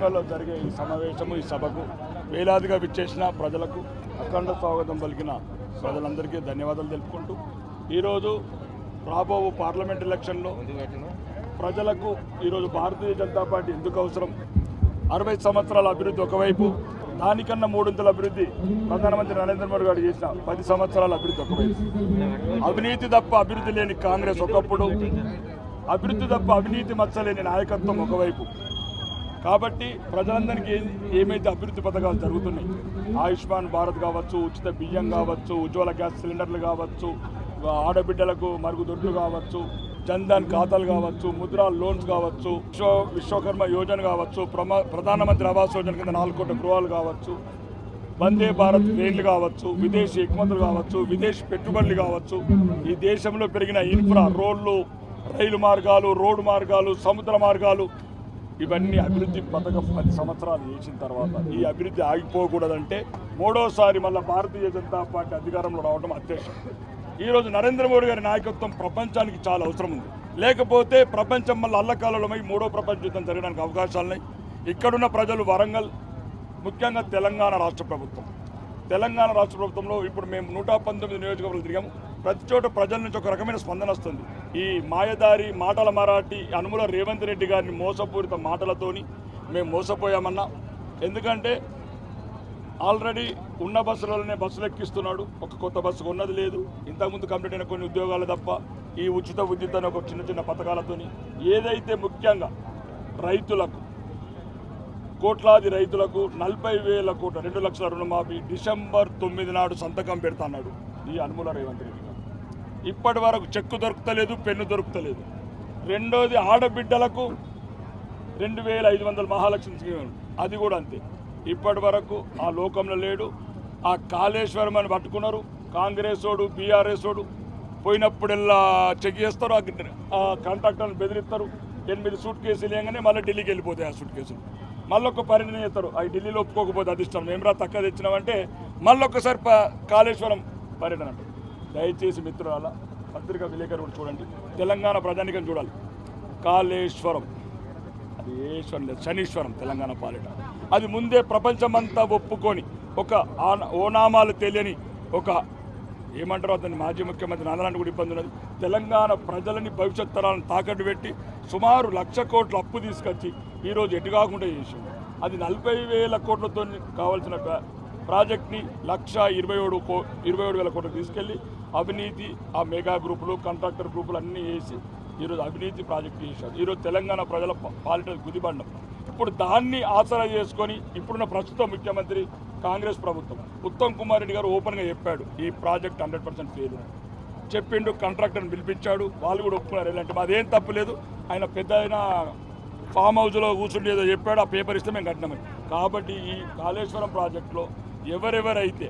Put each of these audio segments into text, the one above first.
కర్నూలులో జరిగే ఈ సమావేశము ఈ సభకు వేలాదిగా విచ్చేసిన ప్రజలకు అఖండ స్వాగతం పలికిన ప్రజలందరికీ ధన్యవాదాలు తెలుపుకుంటూ ఈరోజు రాబో పార్లమెంట్ ఎలక్షన్లో ప్రజలకు ఈరోజు భారతీయ జనతా పార్టీ ఎందుకు అవసరం? అరవై సంవత్సరాల అభివృద్ధి ఒకవైపు దానికన్నా మూడొంతుల అభివృద్ధి ప్రధానమంత్రి నరేంద్ర మోడీ గారు చేసిన పది సంవత్సరాల అభివృద్ధి ఒకవైపు. అవినీతి తప్ప అభివృద్ధి లేని కాంగ్రెస్ ఒకప్పుడు అభివృద్ధి తప్ప అవినీతి మచ్చలేని నాయకత్వం ఒకవైపు. కాబట్టి ప్రజలందరికీ ఏమైతే అభివృద్ధి పథకాలు జరుగుతున్నాయి ఆయుష్మాన్ భారత్ కావచ్చు ఉచిత బియ్యం కావచ్చు ఉజ్వల గ్యాస్ సిలిండర్లు కావచ్చు ఆడబిడ్డలకు మరుగుదొడ్లు కావచ్చు జన్ధన్ ఖాతాలు కావచ్చు ముద్రా లోన్స్ కావచ్చు విశ్వ విశ్వకర్మ యోజన కావచ్చు ప్రమా ప్రధానమంత్రి ఆవాస్ యోజన కింద నాలుగు కోట్ల గృహాలు కావచ్చు వందే భారత్ ట్రైన్లు కావచ్చు విదేశీ ఎగుమతులు కావచ్చు విదేశీ పెట్టుబడులు కావచ్చు ఈ దేశంలో పెరిగిన ఇన్ఫ్రా రోడ్లు రైలు మార్గాలు రోడ్డు మార్గాలు సముద్ర మార్గాలు ఇవన్నీ అభివృద్ధి పథకం పది సంవత్సరాలు చేసిన తర్వాత ఈ అభివృద్ధి ఆగిపోకూడదంటే మూడోసారి మళ్ళీ భారతీయ జనతా పార్టీ అధికారంలో రావడం అత్యవసరం. ఈరోజు నరేంద్ర మోడీ గారి నాయకత్వం ప్రపంచానికి చాలా అవసరం ఉంది. లేకపోతే ప్రపంచం మళ్ళీ అల్లకాలమై మూడో ప్రపంచ యుద్ధం జరగడానికి అవకాశాలున్నాయి ఇక్కడున్న ప్రజలు వరంగల్ ముఖ్యంగా తెలంగాణ రాష్ట్ర ప్రభుత్వం. తెలంగాణ రాష్ట్ర ప్రభుత్వంలో ఇప్పుడు మేము నూట పంతొమ్మిది నియోజకవర్గాలు తిరిగాము. ప్రతి చోట ప్రజల నుంచి ఒక రకమైన స్పందన వస్తుంది. ఈ మాయదారి మాటల మరాఠీ అనుముల రేవంత్ రెడ్డి గారిని మోసపూరిత మాటలతోని మేము మోసపోయామన్నా. ఎందుకంటే ఆల్రెడీ ఉన్న బస్సులలోనే బస్సులు ఎక్కిస్తున్నాడు ఒక కొత్త బస్సు ఉన్నది లేదు. ఇంతకుముందు కంప్లీట్ అయిన కొన్ని ఉద్యోగాలు తప్ప ఈ ఉచిత విద్యుత్ అనే ఒక చిన్న చిన్న పథకాలతోని ఏదైతే ముఖ్యంగా రైతులకు కోట్లాది రైతులకు నలభై వేల కోట్ల రెండు లక్షల రుణమాఫీ డిసెంబర్ తొమ్మిది నాడు సంతకం పెడతాన్నాడు ఈ అనుమూల రేవంత్ రెడ్డి. ఇప్పటి వరకు చెక్కు దొరుకుతలేదు పెన్ను దొరుకుతలేదు. రెండోది ఆడబిడ్డలకు రెండు వేల ఐదు వందల మహాలక్ష్మి స్కీమ్ అది కూడా అంతే. ఇప్పటి వరకు ఆ లోకంలో లేడు. ఆ కాళేశ్వరం అని పట్టుకున్నారు. కాంగ్రెసోడు ఓడు పోయినప్పుడెల్లా పోయినప్పుడల్లా చెక్ చేస్తారు ఆ ఆ కాంట్రాక్టర్ని బెదిరిస్తారు. ఎనిమిది సూట్ కేసులు వేయగానే మళ్ళీ ఢిల్లీకి వెళ్ళిపోతాయి ఆ సూట్ కేసులు మళ్ళీ ఒక పరిణయం చేస్తారు. అవి ఢిల్లీలో ఒప్పుకోకపోతే అదిష్టం. మేమరా తక్కువ తెచ్చినామంటే మళ్ళీ ఒకసారి కాళేశ్వరం పర్యటన. అంటారు దయచేసి మిత్రులాల పత్రికా విలేకరులు చూడండి. తెలంగాణ ప్రజానికం చూడాలి. కాళేశ్వరం. అది ఈశ్వరం లేదు శనీశ్వరం తెలంగాణ పాలిట. అది ముందే ప్రపంచమంతా ఒప్పుకొని ఒక ఆన- ఓనామాలు తెలియని ఒక ఏమంటారు అతని మాజీ ముఖ్యమంత్రి నాదలాంటి కూడా ఇబ్బంది ఉన్నది. తెలంగాణ ప్రజలని భవిష్యత్ తరాలను తాకట్టు పెట్టి సుమారు లక్ష కోట్ల అప్పు తీసుకొచ్చి ఈరోజు ఎటు కాకుండా చేసింది అది నలభై వేల కోట్లతో కావాల్సిన ప్రాజెక్ట్ని లక్ష ఇరవై ఏడు కో ఇరవై ఏడు వేల కోట్లు తీసుకెళ్ళి అవినీతి ఆ మెగా గ్రూపులు కాంట్రాక్టర్ గ్రూపులు అన్నీ వేసి ఈరోజు అవినీతి ప్రాజెక్టు చేశారు. ఈరోజు తెలంగాణ ప్రజల ప- పాలిట గుదిబండం. ఇప్పుడు దాన్ని ఆసరా చేసుకొని ఇప్పుడున్న ప్రస్తుత ముఖ్యమంత్రి కాంగ్రెస్ ప్రభుత్వం ఉత్తమ్ కుమార్ రెడ్డి గారు ఓపెన్గా చెప్పాడు ఈ ప్రాజెక్ట్ హండ్రెడ్ పర్సెంట్ ఫెయిల్ చెప్పిండు కాంట్రాక్టర్ని పిలిపించాడు వాళ్ళు కూడా ఒప్పుకున్నారు. ఎలాంటి మాదేం తప్పులేదు ఆయన పెద్ద ఆయన ఫామ్ హౌస్లో కూర్చుండి ఏదో చెప్పాడు ఆ పేపర్ ఇస్తే మేము కట్టినామని కాబట్టి ఈ కాళేశ్వరం ప్రాజెక్టులో ఎవరెవరైతే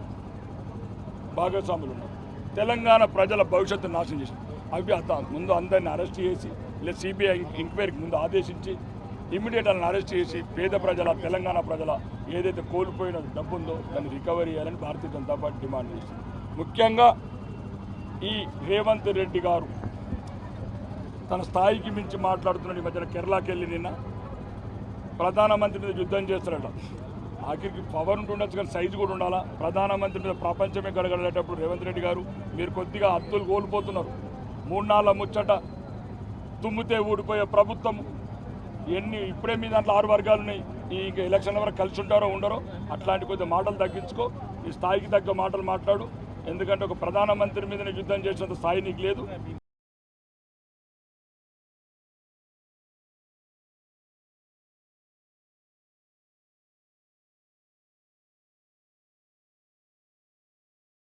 భాగస్వాములు ఉన్నారు తెలంగాణ ప్రజల భవిష్యత్తు నాశనం చేసి అవి ముందు అందరిని అరెస్ట్ చేసి లేదా సిబిఐ ఎంక్వైరీకి ముందు ఆదేశించి ఇమీడియట్ వాళ్ళని అరెస్ట్ చేసి పేద ప్రజల తెలంగాణ ప్రజల ఏదైతే కోల్పోయిన డబ్బు ఉందో దాన్ని రికవరీ చేయాలని భారతీయ జనతా పార్టీ డిమాండ్ చేసింది. ముఖ్యంగా ఈ రేవంత్ రెడ్డి గారు తన స్థాయికి మించి మాట్లాడుతున్నాడు. ఈ మధ్యన కేరళకి వెళ్ళి నిన్న ప్రధానమంత్రి మీద యుద్ధం చేస్తున్నాడు ఆఖరికి పవర్ ఉంటుండొచ్చు కానీ సైజు కూడా ఉండాలా? ప్రధానమంత్రి మీద ప్రపంచమే గడగడేటప్పుడు రేవంత్ రెడ్డి గారు మీరు కొద్దిగా హద్దులు కోల్పోతున్నారు. మూడు నాళ్ళ ముచ్చట తుమ్మితే ఊడిపోయే ప్రభుత్వం. ఎన్ని ఇప్పుడే మీ దాంట్లో ఆరు వర్గాలు ఉన్నాయి. ఈ ఇంకా ఎలక్షన్ల వరకు కలిసి ఉంటారో ఉండరో అట్లాంటి కొద్ది మాటలు తగ్గించుకో. ఈ స్థాయికి తగ్గ మాటలు మాట్లాడు. ఎందుకంటే ఒక ప్రధానమంత్రి మీద యుద్ధం చేసినంత స్థాయి నీకు లేదు.